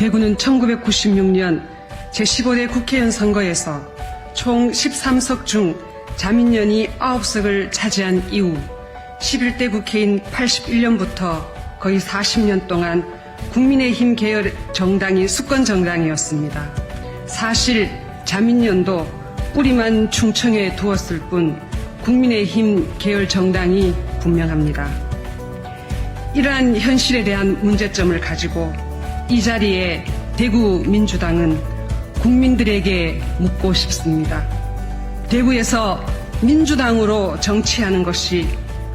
대구는 1996년 제15대 국회의원 선거에서 총 13석 중 자민련이 9석을 차지한 이후 11대 국회인 81년부터 거의 40년 동안 국민의힘 계열 정당이 수권 정당이었습니다. 사실 자민련도 뿌리만 충청에 두었을 뿐 국민의힘 계열 정당이 분명합니다. 이러한 현실에 대한 문제점을 가지고 이 자리에 대구 민주당은 국민들에게 묻고 싶습니다. 대구에서 민주당으로 정치하는 것이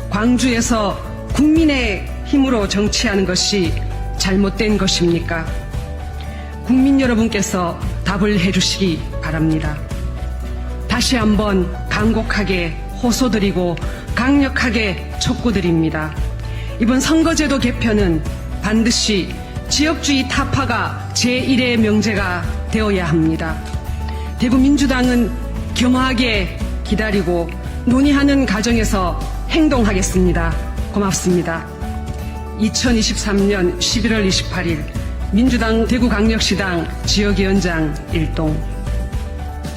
광주에서 국민의 힘으로 정치하는 것이 잘못된 것입니까? 국민 여러분께서 답을 해주시기 바랍니다. 다시 한번 강곡하게 호소드리고 강력하게 촉구드립니다. 이번 선거제도 개편은 반드시 지역주의 타파가 제1의 명제가 되어야 합니다. 대구 민주당은 겸허하게 기다리고 논의하는 과정에서 행동하겠습니다. 고맙습니다. 2023년 11월 28일 민주당 대구광역시당 지역위원장 일동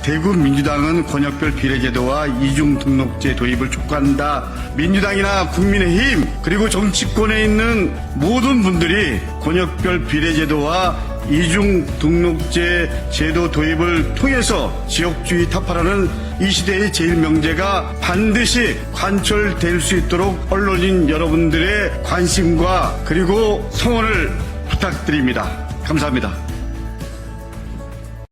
대구 민주당은 권역별 비례제도와 이중 등록제 도입을 촉구한다. 민주당이나 국민의힘 그리고 정치권에 있는 모든 분들이 권역별 비례제도와 이중 등록제 제도 도입을 통해서 지역주의 타파라는 이 시대의 제일 명제가 반드시 관철될 수 있도록 언론인 여러분들의 관심과 그리고 성원을 부탁드립니다. 감사합니다.